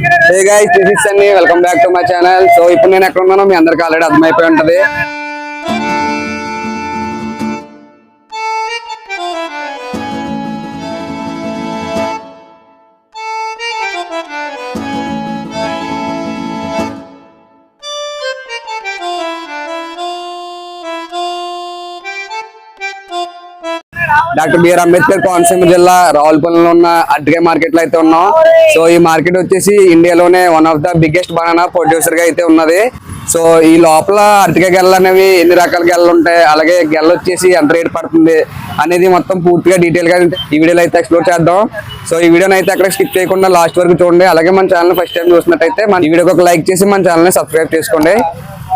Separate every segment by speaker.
Speaker 1: Hey guys this is Sunny welcome back to my channel so ఇప్పుడు నేను ఎక్కడ ఉన్నానో మీ అందరికి ఆల్రెడీ అర్థమైపోయి ఉంటుంది. డాక్టర్ బిఆర్ అంబేద్కర్ కోనసీమ జిల్లా రావులపల్లిలో ఉన్న అరటికాయ మార్కెట్లో అయితే ఉన్నాం. సో ఈ మార్కెట్ వచ్చేసి ఇండియాలోనే one of the biggest banana ప్రొడ్యూసర్గా అయితే ఉన్నది. సో ఈ లోపల అరటికాయ గెల్లలు అనేవి ఎన్ని రకాల గెల్లలు ఉంటాయి? అలాగే గెల్ల వచ్చేసి ఎంత రేట్ పడుతుంది అనేది మొత్తం పూర్తిగా డీటెయిల్గా ఈ వీడియోలో అయితే ఎక్స్ప్లోర్ చేద్దాం. సో ఈ వీడియోని అయితే అక్కడ స్కిప్ చేయకుండా లాస్ట్ వరకు చూడండి. అలాగే మన ఛానల్ ఫస్ట్ టైం చూసినట్టయితే మన ఈ వీడియోకి ఒక లైక్ చేసి మన ఛానల్ని సబ్స్క్రైబ్ చేసుకోండి.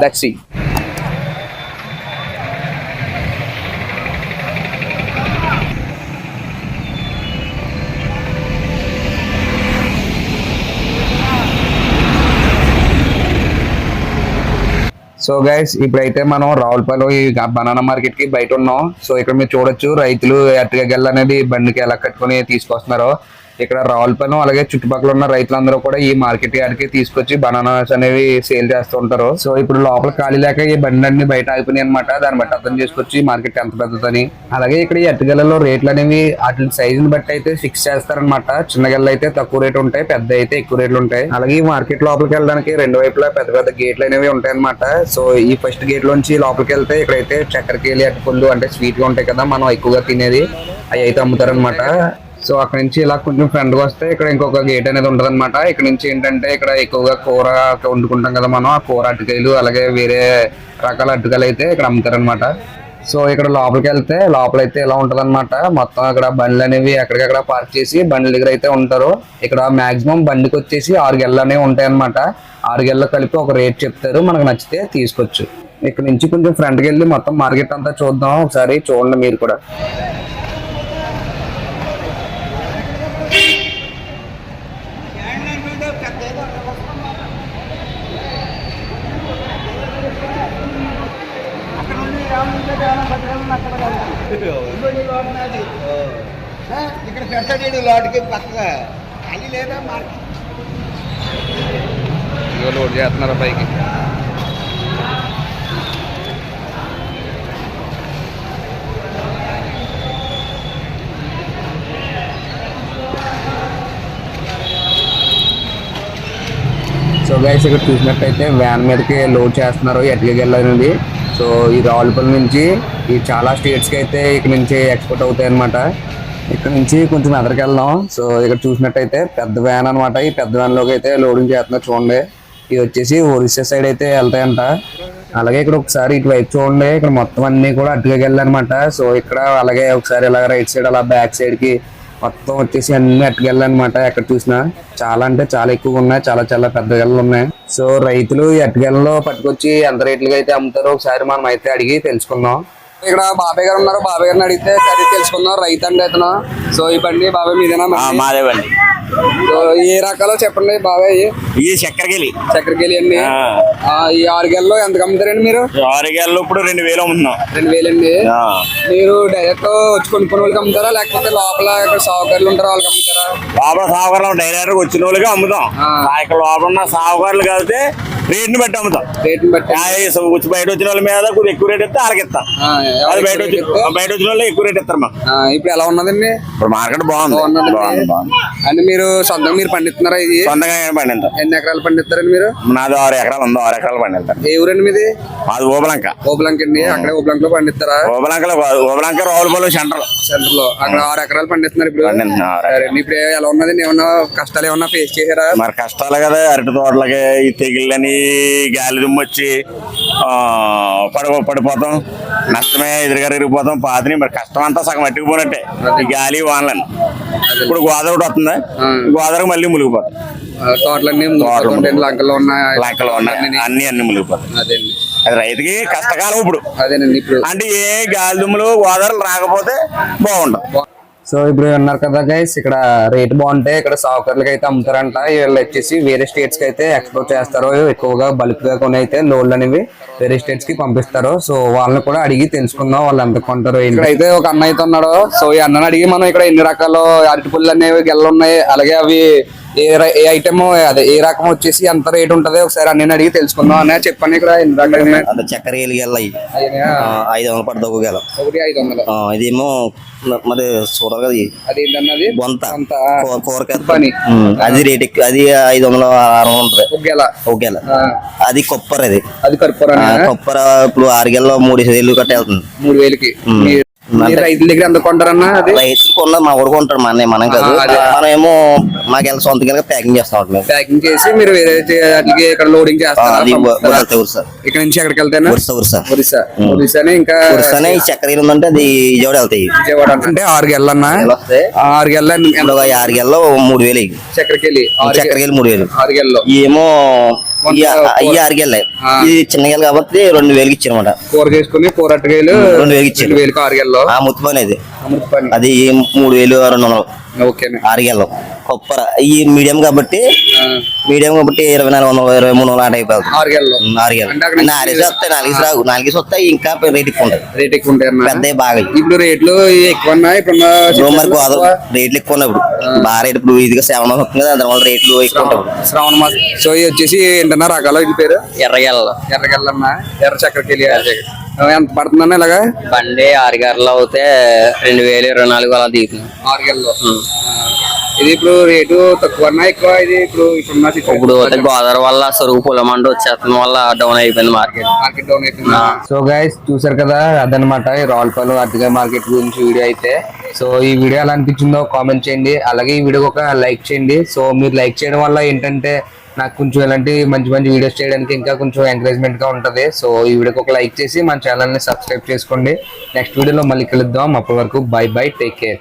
Speaker 1: దట్ సీ సో గైస్ ఇప్పుడైతే మనం రావులపల్లి బనానా మార్కెట్కి బయట ఉన్నాం. సో ఇక్కడ మీరు చూడొచ్చు రైతులు అరటికాయలు అనేది బండికి ఎలా కట్టుకొని తీసుకొస్తున్నారు. ఇక్కడ రావులపాలెం అలాగే చుట్టుపక్కల ఉన్న రైతులందరూ కూడా ఈ మార్కెట్ యార్డ్కి తీసుకొచ్చి బనానాస్ అనేవి సేల్ చేస్తూ ఉంటారు. సో ఇప్పుడు లోపల ఖాళీ లేక ఈ బండి అన్ని బయట ఆగిపోయినాయి అనమాట దాన్ని బట్టి అర్థం చేసుకొచ్చి మార్కెట్ ఎంత పెద్దదని. అలాగే ఇక్కడ ఈ రేట్లు అనేవి వాటి సైజుని బట్టి అయితే ఫిక్స్ చేస్తారనమాట చిన్న గల్ల అయితే తక్కువ రేట్ ఉంటాయి పెద్ద అయితే ఎక్కువ రేట్లు ఉంటాయి. అలాగే ఈ మార్కెట్ లోపలికి వెళ్ళడానికి రెండు వైపులా పెద్ద పెద్ద గేట్లు అనేవి ఉంటాయి అనమాట సో ఈ ఫస్ట్ గేట్ లోంచి లోపలికి వెళ్తే ఇక్కడైతే చక్కెరకేలి అట్టుపళ్ళు అంటే స్వీట్గా ఉంటాయి కదా మనం ఎక్కువగా తినేది అవి అయితే అమ్ముతారనమాట సో అక్కడ నుంచి ఇలా కొంచెం ఫ్రంట్ వస్తే ఇక్కడ ఇంకొక గేట్ అనేది ఉంటుంది అనమాట ఇక్కడ నుంచి ఏంటంటే ఇక్కడ ఎక్కువగా కూర వండుకుంటాం కదా మనం ఆ కూర అటుకాయలు అలాగే వేరే రకాల అటుకాయలు అయితే ఇక్కడ అమ్ముతారనమాట సో ఇక్కడ లోపలికి వెళ్తే లోపలైతే ఇలా ఉంటుంది అనమాట మొత్తం అక్కడ బండ్లు అనేవి ఎక్కడికక్కడ పార్క్ చేసి బండ్ల దగ్గర అయితే ఉంటారు. ఇక్కడ మాక్సిమం బండికి వచ్చేసి ఆరు గెళ్ళు అనేవి ఉంటాయి అనమాట ఆరు గెళ్ళు కలిపి ఒక రేట్ చెప్తారు మనకు నచ్చితే తీసుకోవచ్చు. ఇక్కడ నుంచి కొంచెం ఫ్రంట్కి వెళ్ళి మొత్తం మార్కెట్ అంతా చూద్దాం ఒకసారి చూడండి మీరు కూడా.
Speaker 2: ఇక్కడ పెడతాడు లాడ్కి పక్కగా. ఖాళీ లేదా మార్కెట్?
Speaker 1: లోడ్ చేస్తున్నారు పైకి. సో గైస్ ఇక్కడ చూసినట్టయితే వ్యాన్ మీదకి లోడ్ చేస్తున్నారు. ఎట్లకెళ్ళి అనేది సో ఈ రావులపల్లి నుంచి ఈ చాలా స్టేట్స్కి అయితే ఇక్కడ నుంచి ఎక్స్పోర్ట్ అవుతాయి అనమాట ఇక్కడ నుంచి కొంచెం ఎదరికి వెళ్దాం. సో ఇక్కడ చూసినట్టయితే పెద్ద వ్యాన్ అనమాట ఈ పెద్ద వ్యాన్లోకి అయితే లోడింగ్ చేస్తున్నారు చూడండి. ఇది వచ్చేసి ఒరిస్సా సైడ్ అయితే వెళ్తాయంట. అలాగే ఇక్కడ ఒకసారి ఇటువైపు చూడండి. ఇక్కడ మొత్తం అన్ని కూడా అటుగా అనమాట సో ఇక్కడ అలాగే ఒకసారి ఇలా రైట్ సైడ్ అలా బ్యాక్ సైడ్కి మొత్తం వచ్చేసి అన్ని అట్టుకెళ్ళనమాట ఎక్కడ చూసినా చాలా అంటే చాలా ఎక్కువ ఉన్నాయి. చాలా చాలా పెద్ద గెల్లలు ఉన్నాయి. సో రైతులు ఈ అట్టుకెళ్ళలో పట్టుకొచ్చి ఎంత రేట్లుగా అయితే అమ్ముతారో ఒకసారి మనం అయితే అడిగి తెలుసుకుందాం. ఇక్కడ బాబాయ్ గారు ఉన్నారు. బాబాయ్ గారిని అడిగితే సరే తెలుసుకుందాం. రైతు అంటే ఇతను సో ఈ బండి బాబాయ్ మీదేనా? బండి?
Speaker 3: మాదేవండి
Speaker 1: సో ఏ రకాలో చెప్పండి బాబాయ్.
Speaker 3: ఇది చక్కెరకెళ్ళి
Speaker 1: చక్కెరకేళి అండి. ఈ ఆరు గెల్లో ఎంత అమ్ముతారండి మీరు?
Speaker 3: ఆరుగేళ్ళు ఇప్పుడు రెండు వేలు అమ్ముతున్నాం.
Speaker 1: రెండు వేలండి. మీరు డైరెక్ట్ వచ్చి కొనుక్కునే వాళ్ళకి అమ్ముతారా? లేకపోతే లోపల సాగుకారులు ఉంటారా? వాళ్ళకి అమ్ముతారా?
Speaker 3: లోపల సాగుకారులు డైరెక్ట్ వచ్చిన వాళ్ళకి అమ్ముతాం. ఇక్కడ లోపల ఉన్న సాగుకారులు కలిపితే రేట్ని బట్టి అమ్ముతాం.
Speaker 1: రేట్ని బట్టి.
Speaker 3: వచ్చి బయట వచ్చిన వాళ్ళ మీద కొద్దిగా ఎక్కువ రేట్ ఇస్తే వాళ్ళకి ఇస్తాం. బయట వచ్చి? బయట వచ్చిన వాళ్ళు ఎక్కువ రేట్ ఇస్తారు మాకు.
Speaker 1: ఆ, ఇప్పుడు ఎలా ఉన్నదండి?
Speaker 3: ఇప్పుడు మార్కెట్ బాగుంది? బాగుంది బాగుంది.
Speaker 1: అంటే మీరు సొంతంగా మీరు పండిస్తున్నారా ఇది?
Speaker 3: సొంతంగా పండింతాం
Speaker 1: ఎన్ని ఎకరాలు పండిస్తారండి మీరు?
Speaker 3: నాది ఆరు ఎకరాలు ఉంది ఆరు ఎకరాలు పండిస్తాం
Speaker 1: ఏ ఊరండి మీది?
Speaker 3: మాది ఓబలంక.
Speaker 1: ఓబలంక అండి. అక్కడే ఓబలంక లో పండిస్తారా?
Speaker 3: ఓబలంకలో ఓబలంక రావులపాలెం సెంటర్
Speaker 1: సెంటర్లో అక్కడ ఆరు ఎకరాలు పండిస్తున్నారు ఇప్పుడు? సరే. ఇప్పుడు ఎలా ఉన్నదండి? ఏమన్నా కష్టాలు ఏమన్నా ఫేస్ చేశారా?
Speaker 3: మరి కష్టాలు కదా అరటి తోటలకి ఈ తెగిళ్ళని గాలి దుమ్ము వచ్చి ఆ, పడి పడిపోతాం. నష్టమే ఎదురుగా ఎరిగిపోతాం పాతిని మరి కష్టం అంతా సగం అట్టుకుపోయినట్టే ఈ గాలి వానలని. ఇప్పుడు గోదావరి వస్తుంది. గోదావరి మళ్ళీ మునిగిపోతాం
Speaker 1: ఆ, తోటలన్నీ
Speaker 3: తోటలు.
Speaker 1: మునిగిపోతుంటాయి, లంకల్లో ఉన్న
Speaker 3: లంకలు ఉన్నాయి అన్ని అన్ని మునిగిపోతాయి.
Speaker 1: అదేండి.
Speaker 3: అది రైతుకి కష్టకాలం ఇప్పుడు.
Speaker 1: అదేనండి ఇప్పుడు.
Speaker 3: అంటే ఏ గాలి దుమ్ములు గోదావరి రాకపోతే బాగుంటుంది
Speaker 1: సో ఇప్పుడు అన్నారు కదా గైస్ ఇక్కడ రేట్ బాగుంటే ఇక్కడ సావుకర్లకి అయితే అమ్ముతారంట. వీళ్ళు వచ్చేసి వేరే స్టేట్స్కి అయితే ఎక్స్పోర్ట్ చేస్తారు. ఎక్కువగా బల్క్గా కొని అయితే లోన్లు అనేవి వేరే స్టేట్స్కి పంపిస్తారు. సో వాళ్ళని కూడా అడిగి తెలుసుకుందాం వాళ్ళు ఎంత కొంటారు ఇక్కడ అయితే ఒక అన్న అయితే ఉన్నాడు. సో ఈ అన్నని అడిగి మనం ఇక్కడ ఎన్ని రకాల అరటిపుల్లు అనేవి గెల్లు ఉన్నాయి అలాగే అవి ఏ ఐటమ్ అదే ఏ రకం వచ్చేసి ఎంత రేట్ ఉంటది ఒకసారి అన్ని అడిగి తెలుసుకుందాం అన్న చెప్పండి ఇక్కడ
Speaker 4: చక్కెర గెల
Speaker 1: అయ్యా,
Speaker 4: ఐదు వందలు పడుతుంది ఒక గెల.
Speaker 1: ఒకటి ఐదు వందలు.
Speaker 4: ఇదేమో మరి చూడాలి కదా ఇది.
Speaker 1: అదేంటన్నది?
Speaker 4: బొంత. కూరకాయ
Speaker 1: పని.
Speaker 4: అది రేట్ ఎక్కువ అది ఐదు వందలు ఆరు వందలు ఉంటుంది.
Speaker 1: ఒక గెల.
Speaker 4: ఒక గెల. అది కొప్పర్ అది.
Speaker 1: అది కర్పూరం
Speaker 4: ఆ, కొప్పర ఇప్పుడు ఆరు గెలలో మూడు వేలు కట్ట వెళ్తుంది
Speaker 1: మూడు వేలకి. రైతుల దగ్గర ఎంత కొంటారన్నా అది?
Speaker 4: రైతు కొన్న మా ఊరు కొంటాడు మన మనం కాదు.
Speaker 1: ఆ, అదే.
Speaker 4: మనం ఏమో మా గెల సొంత గెల ప్యాకింగ్ చేస్తాం మీద
Speaker 1: ప్యాకింగ్ చేసి మీరు వేరే వాటికి ఇక్కడ లోడింగ్ చేస్తారా?
Speaker 4: ఉరస ఉరస
Speaker 1: ఇక్కడ నుంచి ఎక్కడికి వెళ్తేనా
Speaker 4: ఉరస ఉరస
Speaker 1: ఒరిస్సా. ఒరిస్సానే ఇంకా
Speaker 4: ఉరసనే ఈ చక్కెర ఉందంటే అది విజయవాడ వెళ్తాయి.
Speaker 1: విజయవాడ అంటే ఆరు గెల్లన్నా? ఆరు గెల్ల
Speaker 4: ఆరు గెలలో మూడు వేలు అయ్యి.
Speaker 1: చక్కెరకెళ్ళి ఆరు
Speaker 4: చక్కెర గెల మూడు వేలు.
Speaker 1: ఆరు గెల్లో.
Speaker 4: ఏమో
Speaker 1: వంద
Speaker 4: ఈ ఆరు గెల
Speaker 1: ఆ.
Speaker 4: ఇది చిన్న గెల కాబట్టి రెండు వేలకి ఇచ్చారన్నమాట
Speaker 1: కూర చేసుకుని కూర అట్టకాయలు
Speaker 4: రెండు వేలకి ఇచ్చారు.
Speaker 1: వేలకు ఆరు గెల్లో.
Speaker 4: ఆ ముత్తి పని అది. అది మూడు వేలు రెండు వందలు.
Speaker 1: ఓకేనే.
Speaker 4: ఆరు గెలం కొప్పర ఈ మీడియం కాబట్టి మీడియం కాబట్టి ఇరవై నాలుగు వందలు ఇరవై మూడు వందలు ఆ టైప్ అవుతుంది.
Speaker 1: ఆరు గెల్లో
Speaker 4: ఉమ్, ఆరు గెలం
Speaker 1: అంటే అక్కడ నుంచి
Speaker 4: నాలుగేసి వస్తాయి నాలుగేసి రావు. నాలుగేసి వస్తాయి ఇంకా రేట్ ఎక్కువ ఉంటుంది
Speaker 1: రేట్ ఎక్కువ ఉంటాయి
Speaker 4: పెద్దవి బాగా.
Speaker 1: ఇప్పుడు రేట్లు ఎక్కువ ఉన్నాయి
Speaker 4: మరి గోదావరి
Speaker 1: ఎక్కువ.
Speaker 4: రేట్లు ఎక్కువ ఉన్నాయి ఇప్పుడు బాగా రేట్ ఇప్పుడు ఇదిగా సెవెన్ మంత్స్ వస్తుంది కదా దానివల్ల రేట్లు ఎక్కువ ఉంటాయి.
Speaker 1: శ్రావణ మాసం. సో ఇది వచ్చేసి ఏంటన్నా రకాల? ఇది పేరు?
Speaker 5: ఎర్రగెల్ల.
Speaker 1: ఎర్రగెల్లన్న ఎర్ర చక్కెరకెళ్ళి ఎంత పడుతుందన్న ఇలాగా?
Speaker 5: బండి ఆరు గంటలు అవుతే రెండు వేలు ఇరవై నాలుగు అలా దిగుతుంది.
Speaker 1: ఆరు ఇది ఇప్పుడు రేటు తక్కువ ఎక్కువ ఇది ఇప్పుడు
Speaker 5: ఇప్పుడు అయితే గోదావరి వల్ల సరుకు పొలమండి వచ్చేస్తున్న వల్ల డౌన్ అయిపోయింది మార్కెట్
Speaker 1: మార్కెట్ డౌన్ అయిపోయింది? సో గైస్ చూసారు కదా అదనమాట ఈ రావులపాలెం అరటికాయ మార్కెట్ గురించి వీడియో అయితే. సో ఈ వీడియో ఎలా అనిపించిందో కామెంట్ చేయండి అలాగే ఈ వీడియోకి ఒక లైక్ చేయండి. సో మీరు లైక్ చేయడం వల్ల ఏంటంటే నాకు కొంచెం ఇలాంటి మంచి మంచి వీడియోస్ చేయడానికి ఇంకా కొంచెం ఎంకరేజ్మెంట్గా ఉంటది. సో ఈ వీడియోకి ఒక లైక్ చేసి మన ఛానల్ని సబ్స్క్రైబ్ చేసుకోండి. నెక్స్ట్ వీడియోలో మళ్ళీ కలుద్దాం. అప్పటి వరకు బై బై టేక్ కేర్